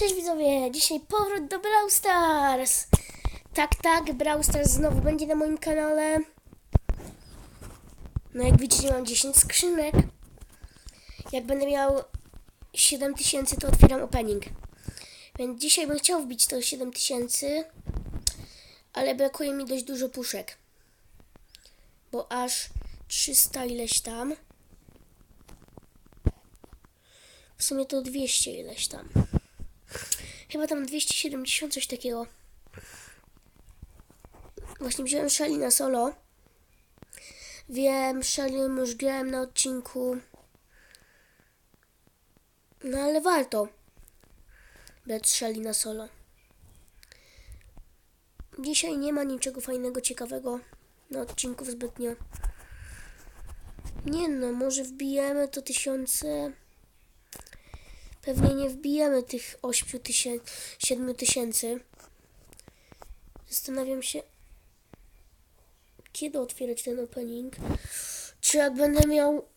Cześć widzowie, dzisiaj powrót do Brawl Stars. Tak, tak, Brawl Stars znowu będzie na moim kanale. No jak widzicie mam 10 skrzynek. Jak będę miał 7000 to otwieram opening. Więc dzisiaj bym chciał wbić to 7000, ale brakuje mi dość dużo puszek. Bo aż 300 ileś tam. W sumie to 200 ileś tam. Chyba tam 270, coś takiego. Właśnie wziąłem Shelly na solo. Wiem, Shelly już grałem na odcinku. No ale warto brać Shelly na solo. Dzisiaj nie ma niczego fajnego, ciekawego na odcinku zbytnio. Nie no, może wbijemy to tysiące... Pewnie nie wbijemy tych 8 tysięcy, 7 tysięcy. Zastanawiam się, kiedy otwierać ten opening. Czy jak będę miał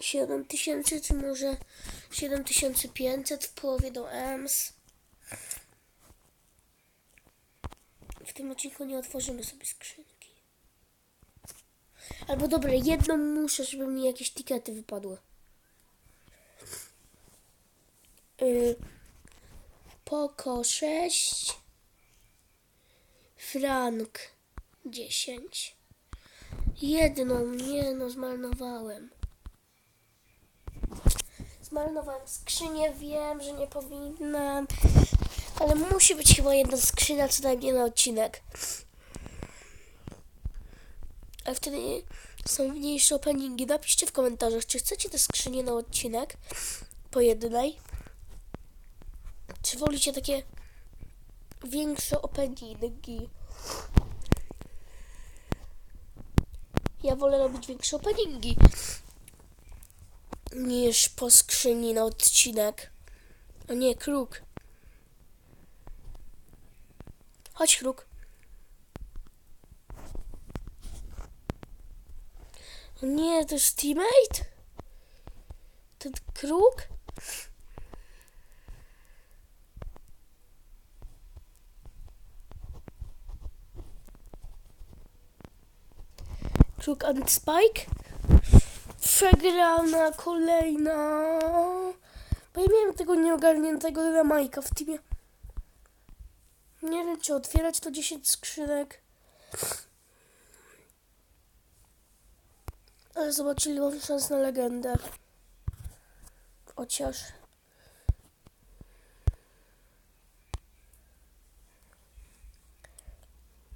7 tysięcy, czy może 7500 w połowie do EMS. W tym odcinku nie otworzymy sobie skrzynki. Albo dobra, jedną muszę, żeby mi jakieś tikety wypadły. Y, Poko 6, Frank 10. Jedną, nie no, zmarnowałem. Zmarnowałem skrzynię, wiem, że nie powinnam, ale musi być chyba jedna skrzynia co najmniej na odcinek. A wtedy są mniejsze openingi. Napiszcie w komentarzach, czy chcecie te skrzynie na odcinek po jednej. Czy wolicie takie większe openingi? Ja wolę robić większe openingi niż po skrzyni na odcinek. O nie, kruk. Chodź, kruk. Nie, to jest teammate? Ten kruk? Kruk and Spike? Przegrana kolejna. Bo ja miałem tego nieogarniętego na Majka w teamie. Nie wiem, czy otwierać to 10 skrzynek. Ale zobaczyli, mam szans na legendę. Chociaż...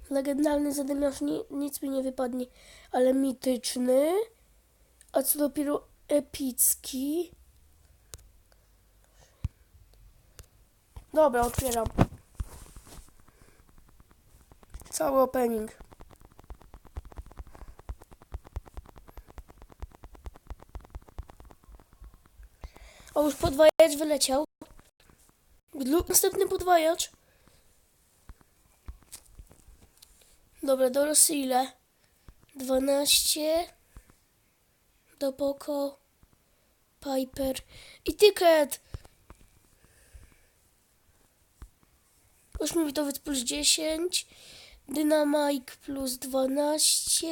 Legendarny zadymiarz ni nic mi nie wypadnie, ale mityczny, a co dopiero epicki. Dobra, otwieram. Cały opening. O, już podwajacz wyleciał. Następny podwajacz. Dobra, do Rosy ile? 12. Do Poco. Piper. I ticket! Ośmiobitowiec plus 10. Dynamike plus 12.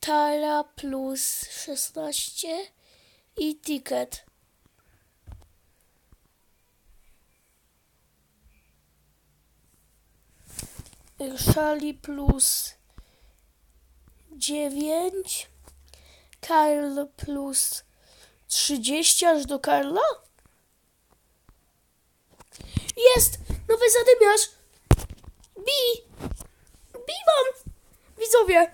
Tara plus 16. I ticket. Szali plus 9. Karl plus 30 aż do Karla? Jest! Nowy zadymiarz! Bi! Bi mam! Widzowie!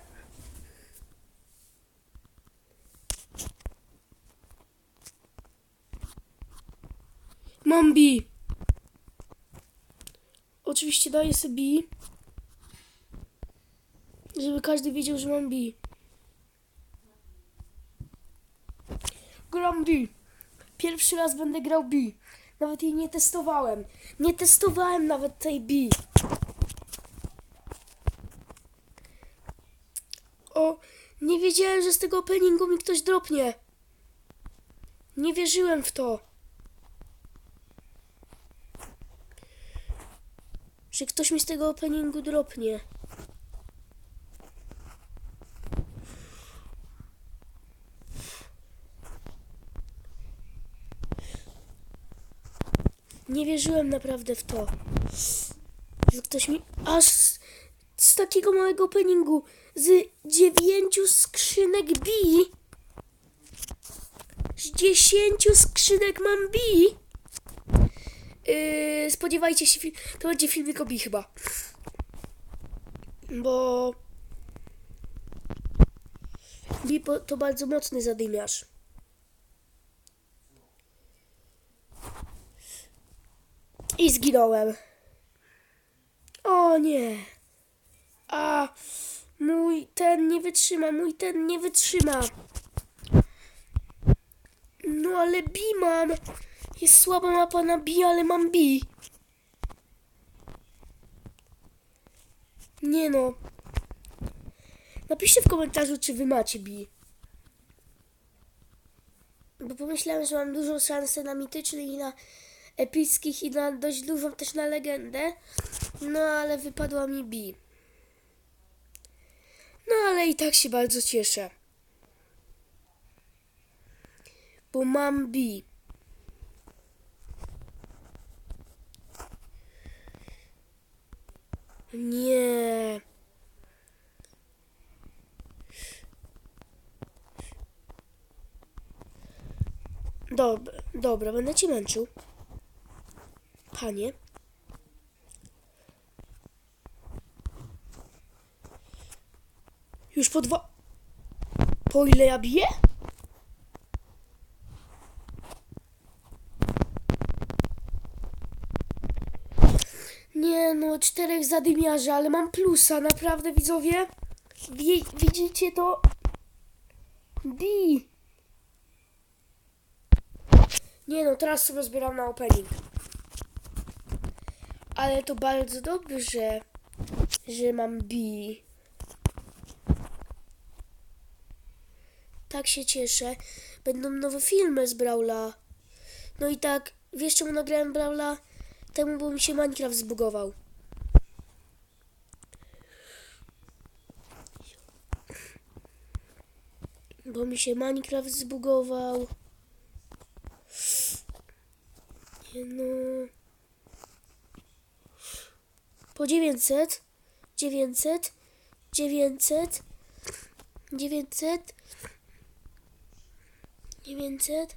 Mam bi! Oczywiście daję sobie bi. Żeby każdy wiedział, że mam B. Gram B. Pierwszy raz będę grał B. Nawet jej nie testowałem. Nie testowałem nawet tej B. O, nie wiedziałem, że z tego openingu mi ktoś dropnie. Nie wierzyłem w to. Że ktoś mi z tego openingu dropnie. Nie wierzyłem naprawdę w to, że ktoś mi aż z, z takiego małego openingu z dziewięciu skrzynek B z dziesięciu skrzynek mam B Yy, spodziewajcie się, to będzie filmik o Bi chyba. Bo Bi to bardzo mocny zadymiarz. I zginąłem. O nie. A mój ten nie wytrzyma, mój ten nie wytrzyma. No ale Bi mam. Jest słaba mapa na B, ale mam B. Nie no. Napiszcie w komentarzu, czy wy macie B. Bo pomyślałem, że mam dużą szansę na mitycznych i na epickich i na dość dużą też na legendę. No ale wypadła mi B. No ale i tak się bardzo cieszę. Bo mam B. Nie. Dobra, dobra, będę cię męczył. Panie. Już po dwa... Po ile ja biję? Nie no, czterech zadymiarzy, ale mam plusa, naprawdę widzowie. Wie, widzicie to? B. Nie no, teraz sobie zbieram na opening. Ale to bardzo dobrze, że mam B. Tak się cieszę. Będą nowe filmy z Brawla. No i tak, wiesz czemu nagrałem Brawla? Temu, bo mi się Minecraft zbugował. Bo mi się Minecraft zbugował. No. Po 900, 900, 900, 900, 900,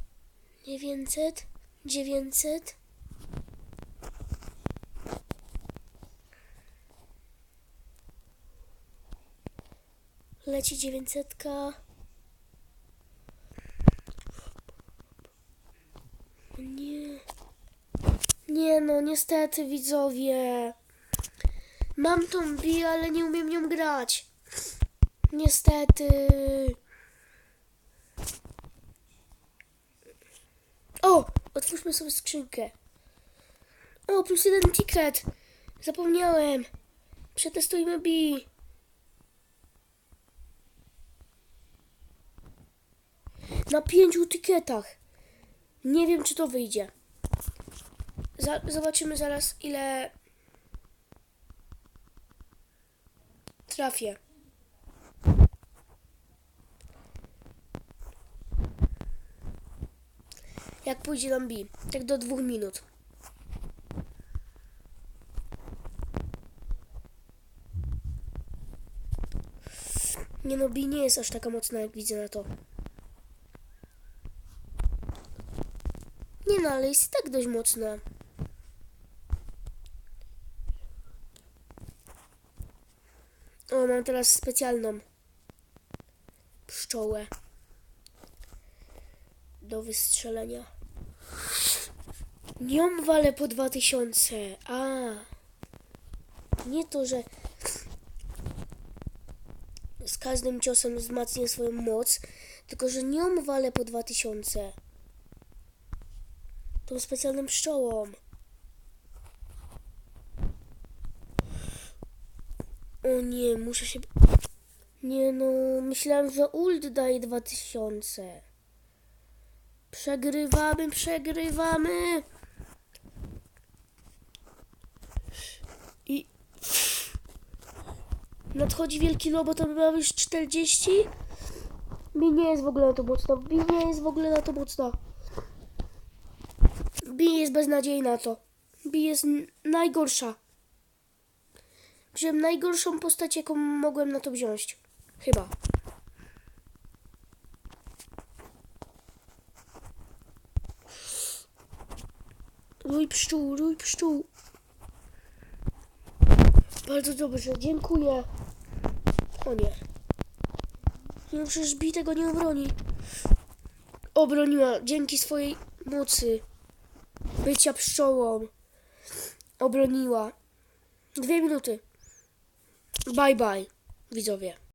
900, 900. Leci 900. Nie. Nie no, niestety widzowie. Mam tą bi, ale nie umiem nią grać. Niestety. O! Otwórzmy sobie skrzynkę. O, plus jeden ticket. Zapomniałem. Przetestujmy bi. Na pięciu tykietach. Nie wiem, czy to wyjdzie. Zobaczymy zaraz, ile trafię. Jak pójdzie nam bi. Tak do dwóch minut. Nie no, bi nie jest aż taka mocna, jak widzę na to. Nie no, ale jest tak dość mocna. O, mam teraz specjalną pszczołę do wystrzelenia. Nią walę po 2000. A. Nie to, że z każdym ciosem wzmacnię swoją moc, tylko że nią walę po 2000. Tą specjalną pszczołą. O nie, muszę się... Nie no, myślałem, że ult daje 2000. Przegrywamy, przegrywamy. Nadchodzi wielki robot, a my mamy już 40. Mi nie jest w ogóle na to mocno. Mi nie jest w ogóle na to mocno. Bi jest beznadziejna to. Bi jest najgorsza. Wziąłem najgorszą postać, jaką mogłem na to wziąć. Chyba. Rój pszczół, rój pszczół. Bardzo dobrze, dziękuję. O nie. Nie, przecież Bi tego nie obroni. Obroniła dzięki swojej mocy. Bycia pszczołą. Obroniła. Dwie minuty. Bye bye, widzowie.